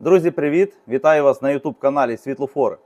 Друзі, привіт! Вітаю вас на youtube каналі Світлофор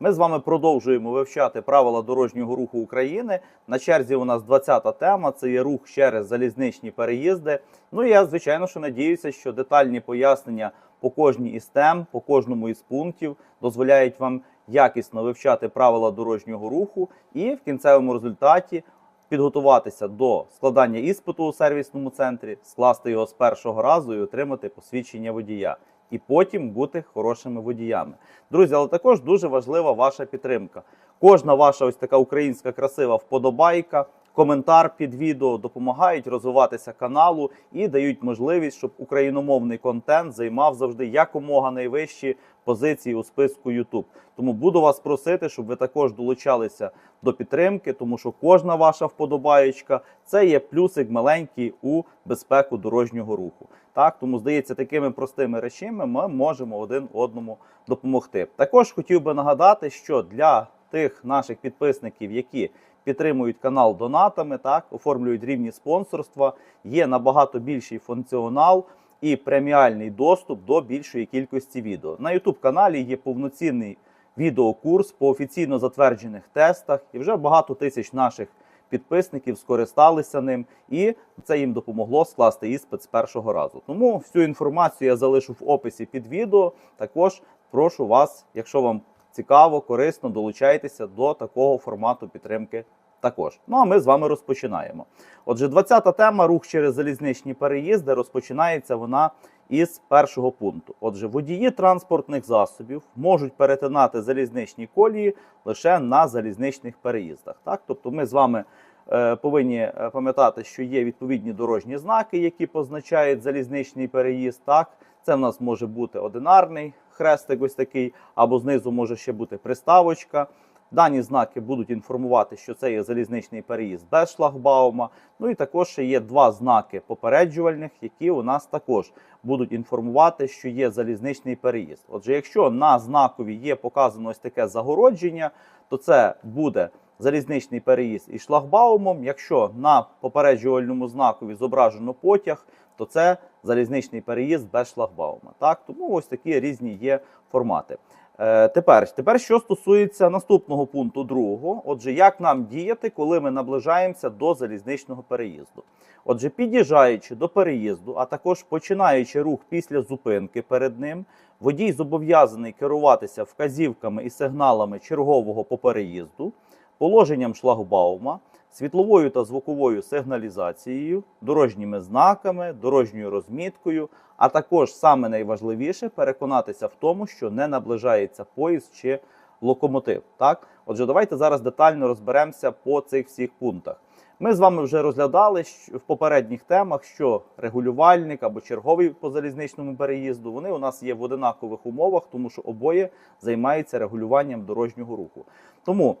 Ми з вами продовжуємо вивчати правила дорожнього руху України. На черзі у нас 20-та тема це є рух через залізничні переїзди. Ну і я, звичайно, що надіюся, що детальні пояснення по кожній із тем, по кожному із пунктів дозволяють вам якісно вивчати правила дорожнього руху і в кінцевому результаті підготуватися до складання іспиту у сервісному центрі, скласти його з першого разу і отримати посвідчення водія. І потім бути хорошими водіями. Друзі, але також дуже важлива ваша підтримка. Кожна ваша ось така українська красива вподобайка, коментар під відео допомагають розвиватися каналу і дають можливість, щоб україномовний контент займав завжди якомога найвищі позиції у списку YouTube. Тому буду вас просити, щоб ви також долучалися до підтримки, тому що кожна ваша вподобаєчка це є плюсик маленький у безпеку дорожнього руху. Так, тому здається, такими простими речами ми можемо один одному допомогти. Також хотів би нагадати, що для тих наших підписників, які підтримують канал донатами, так оформлюють рівні спонсорства, є набагато більший функціонал і преміальний доступ до більшої кількості відео. На YouTube каналі є повноцінний відеокурс по офіційно затверджених тестах, і вже багато тисяч наших підписників скористалися ним, і це їм допомогло скласти іспит з першого разу. Тому всю інформацію я залишу в описі під відео. Також прошу вас, якщо вам цікаво, корисно, долучайтеся до такого формату підтримки. Також, ну а ми з вами розпочинаємо. Отже, 20-та тема рух через залізничні переїзди розпочинається вона із першого пункту. Отже, водії транспортних засобів можуть перетинати залізничні колії лише на залізничних переїздах. Так, тобто, ми з вами е, повинні е, пам'ятати, що є відповідні дорожні знаки, які позначають залізничний переїзд. Так, це в нас може бути одинарний хрестик, ось такий, або знизу може ще бути приставочка. Дані знаки будуть інформувати, що це є залізничний переїзд без шлагбаума. Ну і також є два знаки попереджувальних, які у нас також будуть інформувати, що є залізничний переїзд. Отже, якщо на знакові є показано ось таке загородження, то це буде залізничний переїзд із шлагбаумом. Якщо на попереджувальному знакові зображено потяг, то це залізничний переїзд без шлагбаума. Так, тому ось такі різні є формати. Е, Тепер, тепер, що стосується наступного пункту другого, отже, як нам діяти, коли ми наближаємося до залізничного переїзду? Отже, під'їжджаючи до переїзду, а також починаючи рух після зупинки перед ним, водій зобов'язаний керуватися вказівками і сигналами чергового по переїзду, положенням шлагбаума, світловою та звуковою сигналізацією, дорожніми знаками, дорожньою розміткою, а також саме найважливіше переконатися в тому, що не наближається поїзд чи локомотив. Так, отже, давайте зараз детально розберемося по цих всіх пунктах. Ми з вами вже розглядали в попередніх темах, що регулювальник або черговий по залізничному переїзду вони у нас є в одинакових умовах, тому що обоє займаються регулюванням дорожнього руху. Тому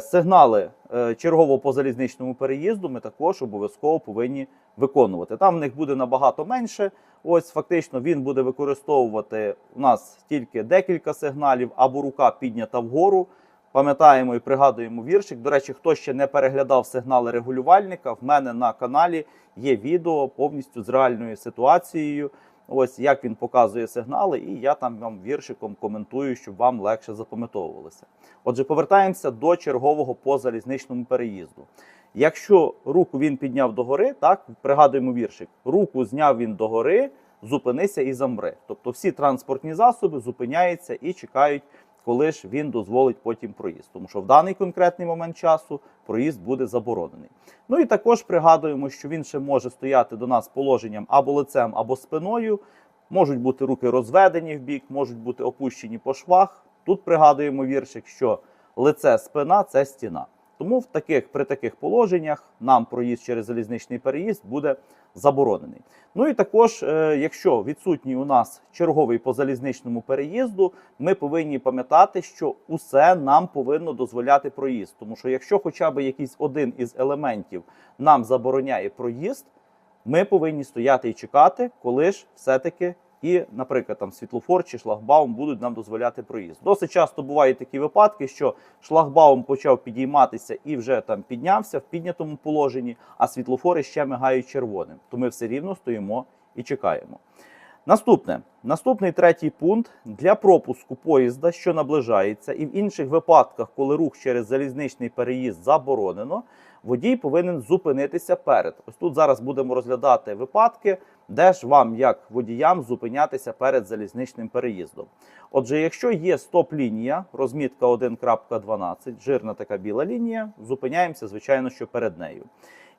сигнали е, чергового по залізничному переїзду ми також обов'язково повинні виконувати. Там в них буде набагато менше. Ось фактично він буде використовувати у нас тільки декілька сигналів або рука піднята вгору. Пам'ятаємо і пригадуємо віршик. До речі, хто ще не переглядав сигнали регулювальника, в мене на каналі є відео повністю з реальною ситуацією. Ось як він показує сигнали, і я там вам віршиком коментую, щоб вам легше запам'ятовувалося. Отже, повертаємося до чергового по залізничному переїзду. Якщо руку він підняв догори, так пригадуємо віршик, руку зняв він догори, зупинися і замри. Тобто всі транспортні засоби зупиняються і чекають, коли ж він дозволить потім проїзд. Тому що в даний конкретний момент часу проїзд буде заборонений. Ну і також пригадуємо, що він ще може стояти до нас положенням або лицем, або спиною. Можуть бути руки розведені в бік, можуть бути опущені по швах. Тут пригадуємо віршик, що лице спина це стіна. Тому в таких при таких положеннях нам проїзд через залізничний переїзд буде заборонений. Ну і також, е, якщо відсутній у нас черговий по залізничному переїзду, ми повинні пам'ятати, що усе нам повинно дозволяти проїзд. Тому що якщо хоча б якийсь один із елементів нам забороняє проїзд, ми повинні стояти і чекати, коли ж все-таки і, наприклад, там світлофор чи шлагбаум будуть нам дозволяти проїзд. Досить часто бувають такі випадки, що шлагбаум почав підійматися і вже там піднявся в піднятому положенні, а світлофори ще мигають червоним. То ми все рівно стоїмо і чекаємо. Наступне, наступний третій пункт для пропуску поїзда, що наближається, і в інших випадках, коли рух через залізничний переїзд заборонено, водій повинен зупинитися перед. Ось тут зараз будемо розглядати випадки, де ж вам, як водіям, зупинятися перед залізничним переїздом. Отже, якщо є стоп-лінія, розмітка 1.12, жирна така біла лінія, зупиняємося, звичайно, що перед нею.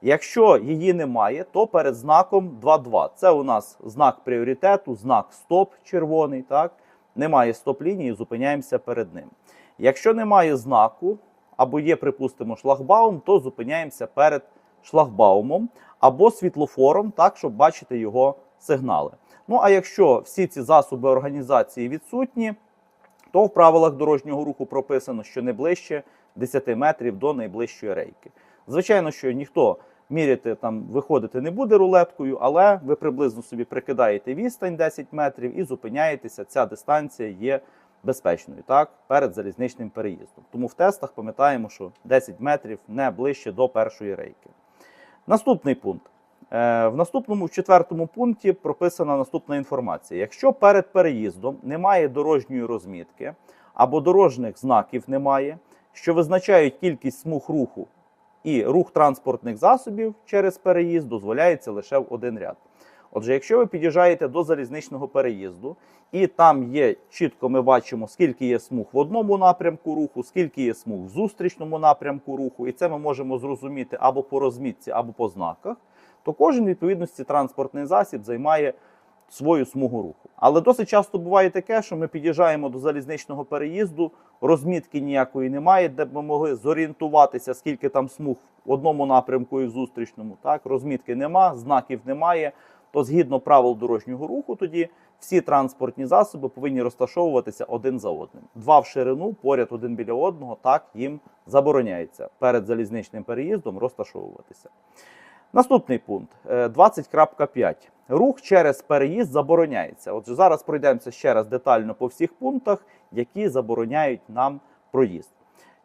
Якщо її немає, то перед знаком 2.2. Це у нас знак пріоритету, знак стоп червоний. Так? Немає стоп-лінії, зупиняємося перед ним. Якщо немає знаку, або є, припустимо, шлагбаум, то зупиняємося перед шлагбаумом або світлофором, так, щоб бачити його сигнали. Ну а якщо всі ці засоби організації відсутні, то в правилах дорожнього руху прописано, що не ближче 10 метрів до найближчої рейки. Звичайно, що ніхто міряти там виходити не буде рулеткою, але ви приблизно собі прикидаєте відстань 10 метрів і зупиняєтеся. Ця дистанція є безпечною так перед залізничним переїздом. Тому в тестах пам'ятаємо, що 10 метрів не ближче до першої рейки. Наступний пункт. Е, В наступному, в четвертому пункті прописана наступна інформація. Якщо перед переїздом немає дорожньої розмітки або дорожніх знаків немає, що визначають кількість смуг руху і рух транспортних засобів через переїзд дозволяється лише в один ряд. Отже, якщо ви під'їжджаєте до залізничного переїзду, і там є чітко, ми бачимо, скільки є смуг в одному напрямку руху, скільки є смуг в зустрічному напрямку руху, і це ми можемо зрозуміти або по розмітці, або по знаках, то кожен відповідності транспортний засіб займає свою смугу руху. Але досить часто буває таке, що ми під'їжджаємо до залізничного переїзду, розмітки ніякої немає, де б ми могли зорієнтуватися, скільки там смуг в одному напрямку і в зустрічному. Так, розмітки нема, знаків немає. То згідно правил дорожнього руху, тоді всі транспортні засоби повинні розташовуватися один за одним. Два в ширину, поряд один біля одного, так їм забороняється перед залізничним переїздом розташовуватися. Наступний пункт е, 20.5. Рух через переїзд забороняється. Отже, зараз пройдемося ще раз детально по всіх пунктах, які забороняють нам проїзд.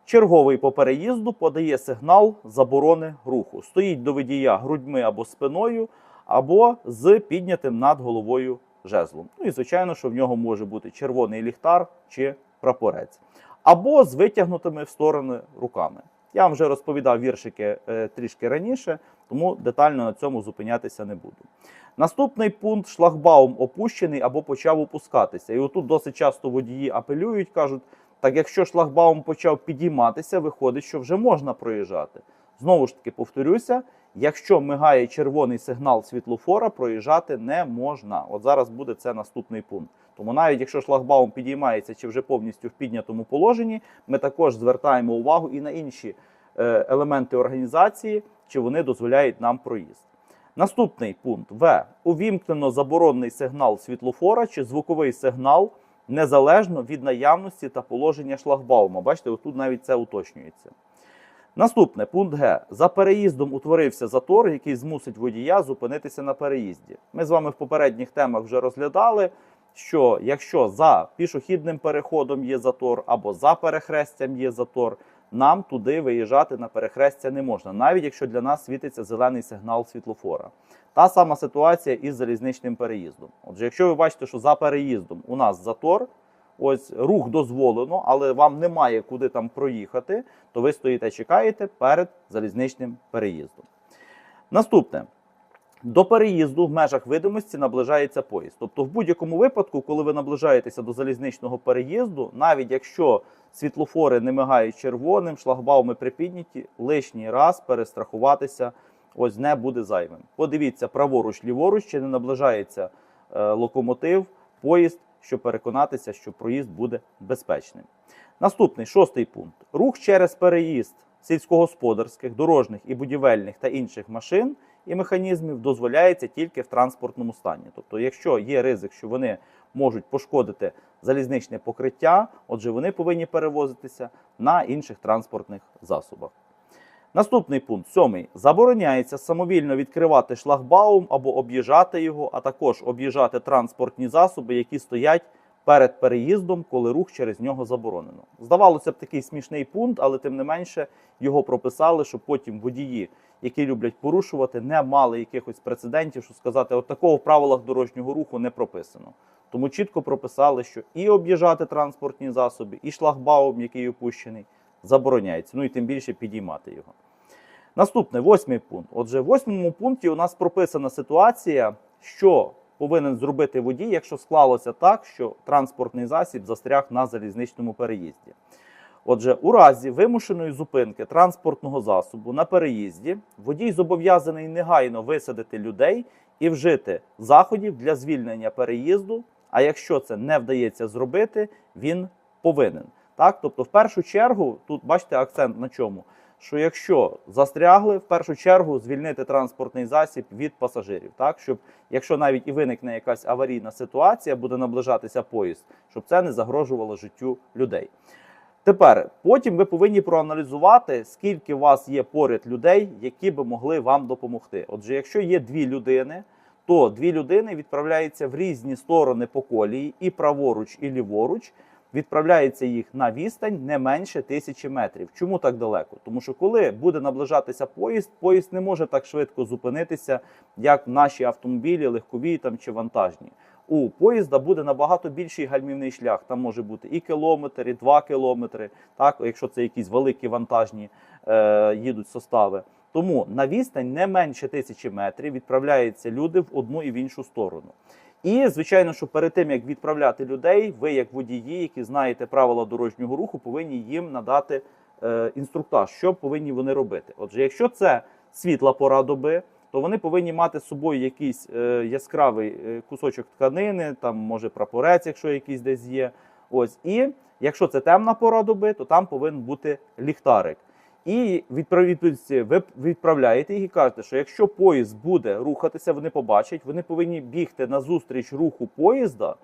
Черговий по переїзду подає сигнал заборони руху. Стоїть до водія грудьми або спиною, або з піднятим над головою жезлом. Ну і звичайно, що в нього може бути червоний ліхтар чи прапорець, або з витягнутими в сторони руками. Я вам вже розповідав віршики е, трішки раніше, тому детально на цьому зупинятися не буду. Наступний пункт шлагбаум опущений або почав опускатися. І отут досить часто водії апелюють, кажуть, так якщо шлагбаум почав підійматися, виходить, що вже можна проїжджати. Знову ж таки, повторюся, якщо мигає червоний сигнал світлофора, проїжджати не можна. От зараз буде це наступний пункт. Тому навіть якщо шлагбаум підіймається чи вже повністю в піднятому положенні, ми також звертаємо увагу і на інші е, елементи організації, чи вони дозволяють нам проїзд. Наступний пункт В. Увімкнено заборонний сигнал світлофора чи звуковий сигнал незалежно від наявності та положення шлагбаума. Бачите, отут навіть це уточнюється. Наступне пункт Г. За переїздом утворився затор, який змусить водія зупинитися на переїзді. Ми з вами в попередніх темах вже розглядали, що якщо за пішохідним переходом є затор або за перехрестям є затор, нам туди виїжджати на перехрестя не можна, навіть якщо для нас світиться зелений сигнал світлофора. Та сама ситуація із залізничним переїздом. Отже, якщо ви бачите, що за переїздом у нас затор, ось рух дозволено, але вам немає куди там проїхати, то ви стоїте, чекаєте перед залізничним переїздом. Наступне. До переїзду в межах видимості наближається поїзд. Тобто, в будь-якому випадку, коли ви наближаєтеся до залізничного переїзду, навіть якщо світлофори не мигають червоним, шлагбауми припідняті, лишній раз перестрахуватися ось не буде зайвим. Подивіться праворуч, ліворуч, чи не наближається е, локомотив, поїзд, щоб переконатися, що проїзд буде безпечним. Наступний шостий пункт: рух через переїзд сільськогосподарських, дорожніх і будівельних та інших машин і механізмів дозволяється тільки в транспортному стані. Тобто, якщо є ризик, що вони можуть пошкодити залізничне покриття, отже, вони повинні перевозитися на інших транспортних засобах. Наступний пункт сьомий. Забороняється самовільно відкривати шлагбаум або об'їжджати його, а також об'їжджати транспортні засоби, які стоять перед переїздом, коли рух через нього заборонено. Здавалося б, такий смішний пункт, але тим не менше його прописали, щоб потім водії, які люблять порушувати, не мали якихось прецедентів, що сказати, от такого в правилах дорожнього руху не прописано. Тому чітко прописали, що і об'їжджати транспортні засоби, і шлагбаум, який опущений, забороняється. Ну і тим більше підіймати його. Наступне, восьмий пункт. Отже, в восьмому пункті у нас прописана ситуація, що повинен зробити водій, якщо склалося так, що транспортний засіб застряг на залізничному переїзді. Отже, у разі вимушеної зупинки транспортного засобу на переїзді водій зобов'язаний негайно висадити людей і вжити заходів для звільнення переїзду. А якщо це не вдається зробити, він повинен. Так, тобто, в першу чергу, тут бачите акцент на чому? Що якщо застрягли, в першу чергу звільнити транспортний засіб від пасажирів, так щоб якщо навіть і виникне якась аварійна ситуація, буде наближатися поїзд, щоб це не загрожувало життю людей. Тепер потім ви повинні проаналізувати, скільки у вас є поряд людей, які би могли вам допомогти. Отже, якщо є дві людини, то дві людини відправляються в різні сторони по колії, і праворуч, і ліворуч. Відправляється їх на відстань не менше тисячі метрів. Чому так далеко? Тому що коли буде наближатися поїзд, поїзд не може так швидко зупинитися, як наші автомобілі, легкові там чи вантажні. У поїзда буде набагато більший гальмівний шлях. Там може бути і кілометр, і два кілометри, так, якщо це якісь великі вантажні е, їдуть состави. Тому на відстань не менше тисячі метрів відправляються люди в одну і в іншу сторону. І, звичайно, що перед тим як відправляти людей, ви, як водії, які знаєте правила дорожнього руху, повинні їм надати е, інструктаж, що повинні вони робити. Отже, якщо це світла пора доби, то вони повинні мати з собою якийсь е, яскравий е, кусочок тканини, там може прапорець, якщо якийсь десь є. Ось і якщо це темна пора доби, то там повинен бути ліхтарик. І відповідності ви відправляєте їх і кажете, що якщо поїзд буде рухатися, вони побачать, вони повинні бігти назустріч руху поїзда.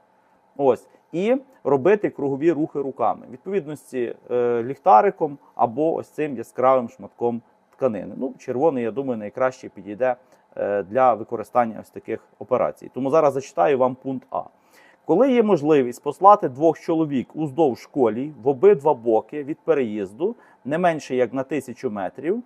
Ось і робити кругові рухи руками, відповідності е, ліхтариком або ось цим яскравим шматком тканини. Ну, червоний, я думаю, найкраще підійде е, для використання ось таких операцій. Тому зараз зачитаю вам пункт А. Коли є можливість послати двох чоловік уздовж колій в обидва боки від переїзду, не менше як на тисячу метрів.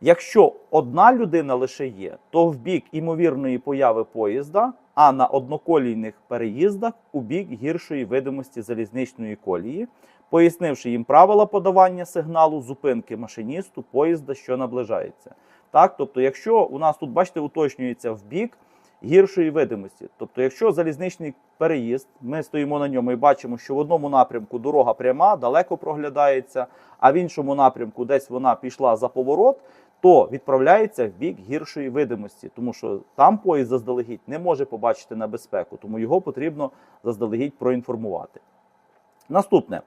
Якщо одна людина лише є, то в бік імовірної появи поїзда, а на одноколійних переїздах у бік гіршої видимості залізничної колії, пояснивши їм правила подавання сигналу зупинки машиністу поїзда, що наближається. Так, тобто, якщо у нас тут, бачите, уточнюється в бік гіршої видимості. Тобто, якщо залізничний переїзд, ми стоїмо на ньому і бачимо, що в одному напрямку дорога пряма, далеко проглядається, а в іншому напрямку десь вона пішла за поворот, то відправляється в бік гіршої видимості, тому що там поїзд заздалегідь не може побачити небезпеку, тому його потрібно заздалегідь проінформувати. Наступне.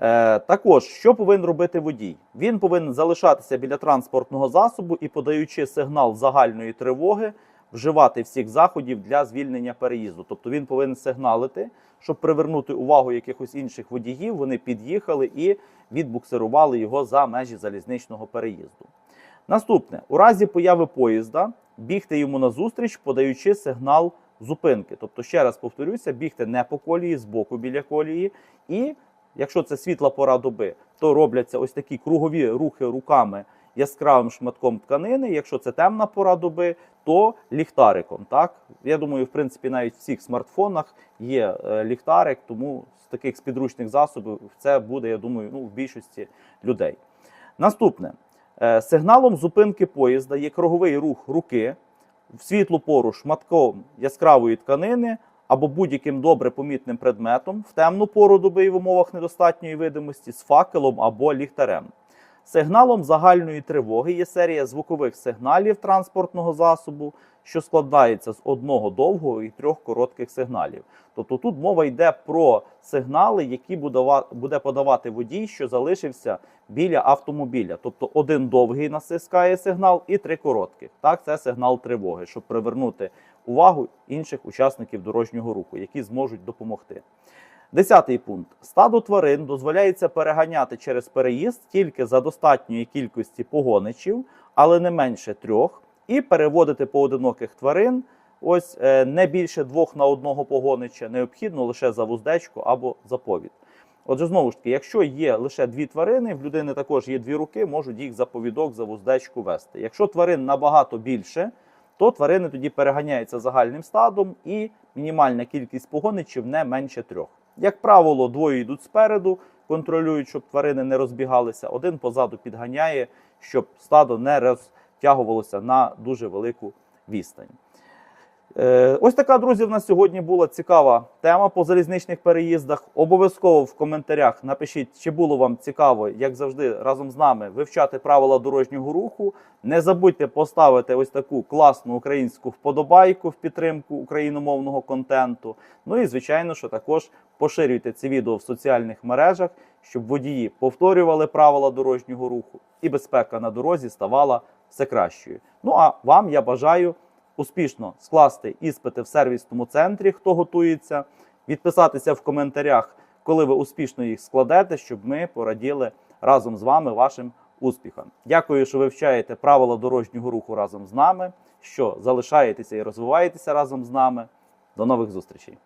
Е, також, що повинен робити водій? Він повинен залишатися біля транспортного засобу і, подаючи сигнал загальної тривоги, вживати всіх заходів для звільнення переїзду. Тобто він повинен сигналити, щоб привернути увагу якихось інших водіїв. Вони під'їхали і відбуксирували його за межі залізничного переїзду. Наступне, у разі появи поїзда, бігти йому назустріч, подаючи сигнал зупинки. Тобто, ще раз повторюся, бігти не по колії, з боку біля колії. І якщо це світла пора доби, то робляться ось такі кругові рухи руками яскравим шматком тканини. Якщо це темна пора доби, то ліхтариком. Так я думаю, в принципі, навіть в всіх смартфонах є е, ліхтарик, тому з таких спідручних засобів це буде, я думаю, ну, в більшості людей. Наступне сигналом зупинки поїзда є круговий рух руки в світлу пору шматком яскравої тканини або будь-яким добре помітним предметом в темну пору доби і в умовах недостатньої видимості з факелом або ліхтарем. Сигналом загальної тривоги є серія звукових сигналів транспортного засобу, що складається з одного довгого і трьох коротких сигналів. Тобто тут мова йде про сигнали, які буде подавати водій, що залишився біля автомобіля. Тобто один довгий насискає сигнал і три коротких. Так, це сигнал тривоги, щоб привернути увагу інших учасників дорожнього руху, які зможуть допомогти. Десятий пункт: стаду тварин дозволяється переганяти через переїзд тільки за достатньої кількості погоничів, але не менше трьох, і переводити поодиноких тварин. Ось е, не більше двох на одного погонича необхідно лише за вуздечку або за повід. Отже, знову ж таки, якщо є лише дві тварини, в людини також є дві руки, можуть їх за повідок, за вуздечку вести. Якщо тварин набагато більше, то тварини тоді переганяються загальним стадом і мінімальна кількість погоничів не менше трьох. Як правило, двоє йдуть спереду, контролюють, щоб тварини не розбігалися, один позаду підганяє, щоб стадо не розтягувалося на дуже велику відстань. Е, Ось така, друзі, в нас сьогодні була цікава тема по залізничних переїздах. Обов'язково в коментарях напишіть, чи було вам цікаво, як завжди, разом з нами вивчати правила дорожнього руху. Не забудьте поставити ось таку класну українську вподобайку в підтримку україномовного контенту. Ну і звичайно, що також поширюйте ці відео в соціальних мережах, щоб водії повторювали правила дорожнього руху і безпека на дорозі ставала все кращою. Ну а вам я бажаю успішно скласти іспити в сервісному центрі, хто готується, відписатися в коментарях, коли ви успішно їх складете, щоб ми пораділи разом з вами вашим успіхам. Дякую, що вивчаєте правила дорожнього руху разом з нами, що залишаєтеся і розвиваєтеся разом з нами. До нових зустрічей!